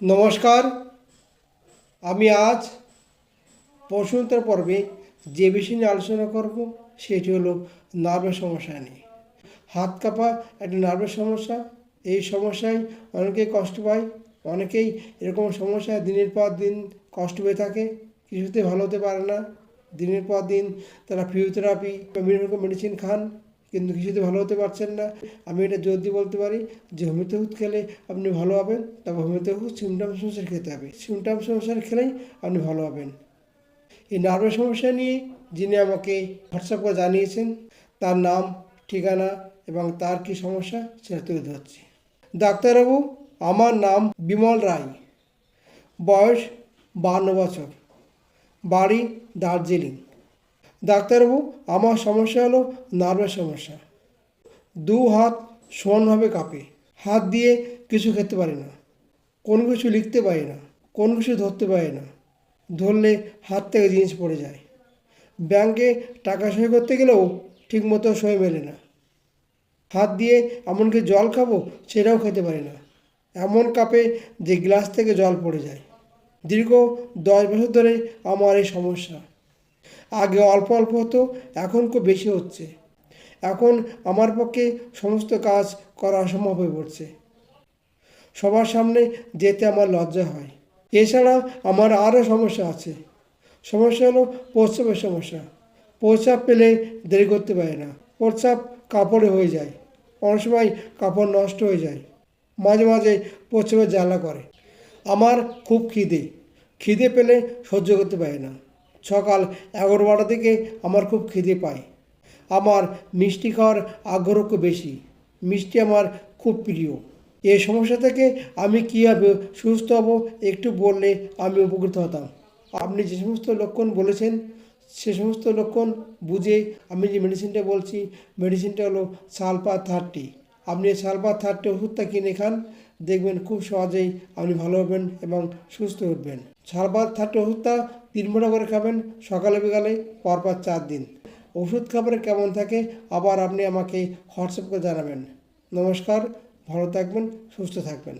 নমস্কার। আমি আজ প্রশ্নোত্তর পর্বে যে বিষয় নিয়ে আলোচনা করব, সেটি হলো নার্ভের সমস্যা নিয়ে। হাত কাঁপা একটা নার্ভের সমস্যা। এই সমস্যায় অনেকেই কষ্ট পায়, অনেকেই এরকম সমস্যা দিনের পর দিন কষ্ট পেয়ে থাকে, কিছুতে ভালো হতে পারে না। দিনের পর দিন তারা ফিজিওথেরাপি বিভিন্ন রকম মেডিসিন খান। কিন্তু কিছুতে ভালো হতে পারছেন না। আমি এটা জোর দিয়ে বলতে পারি যে, হোমিওপ্যাথি ওষুধ খেলে আপনি ভালো হবেন তবে হোমিওপ্যাথি ওষুধ সিমটাম সমস্যার খেতে হবে। সিমটাম সমস্যার খেলেই আপনি ভালো হবেন। এই নার্ভের সমস্যা নিয়ে যিনি আমাকে হোয়াটসঅ্যাপ করে জানিয়েছেন, তার নাম, ঠিকানা এবং তার কি সমস্যা সেটা তুলে ধরছি। ডাক্তারবাবু, আমার নাম বিমল রায়। বয়স বান্ন বছর। বাড়ি দার্জিলিং। ডাক্তারবাবু, আমার সমস্যা হলো নার্ভের সমস্যা। দু হাত সমানভাবে কাঁপে। হাত দিয়ে কিছু খেতে পারি না। কোনো কিছু লিখতে পারি না। কোনো কিছু ধরতে পারি না। ধরলে হাত থেকে জিনিস পড়ে যায়। ব্যাংকে টাকা সই করতে গেলেও ঠিকমতো সই মেলে না। হাত দিয়ে এমনকি জল খাব সেটাও খেতে পারি না। এমন কাপে যে গ্লাস থেকে জল পড়ে যায়। দীর্ঘ দশ বছর ধরে আমার এই সমস্যা। আগে অল্প অল্প হতো, এখন খুব বেশি হচ্ছে। এখন আমার পক্ষে সমস্ত কাজ করা অসম্ভব হয়ে পড়ছে। সবার সামনে যেতে আমার লজ্জা হয়। এছাড়া আমার আরও সমস্যা আছে। সমস্যা হলো প্রস্রাবের সমস্যা। প্রস্রাব পেলে দেরি করতে পারে না। প্রস্রাব কাপড়ে হয়ে যায়। অনেক সময় কাপড় নষ্ট হয়ে যায়। মাঝে মাঝে প্রস্রাবের জ্বালা করে। আমার খুব খিদে। খিদে পেলে সহ্য করতে পারি না। সকাল এগারো থেকে আমার খুব খিদে পায়। আমার মিষ্টি খাওয়ার আগ্রহ খুব বেশি। মিষ্টি আমার খুব প্রিয়। এই সমস্যা থেকে আমি কীভাবে সুস্থ হব একটু বললে আমি উপকৃত হতাম। আপনি যে সমস্ত লক্ষণ বলেছেন, সে সমস্ত লক্ষণ বুঝে আমি যে মেডিসিনটা বলছি মেডিসিনটা হলো সালপা থার্টি আপনি সালবার থার্টি ওষুধটা কিনে খান, দেখবেন খুব সহজেই আপনি ভালো হবেন এবং সুস্থ উঠবেন সালবার থার্টি ওষুধটা তিন মোটা করে খাবেন, সকালে বিকালে, পরপর চার দিন। ওষুধ খাবারে কেমন থাকে, আবার আপনি আমাকে হোয়াটসঅ্যাপ করে জানাবেন। নমস্কার, ভালো থাকবেন, সুস্থ থাকবেন।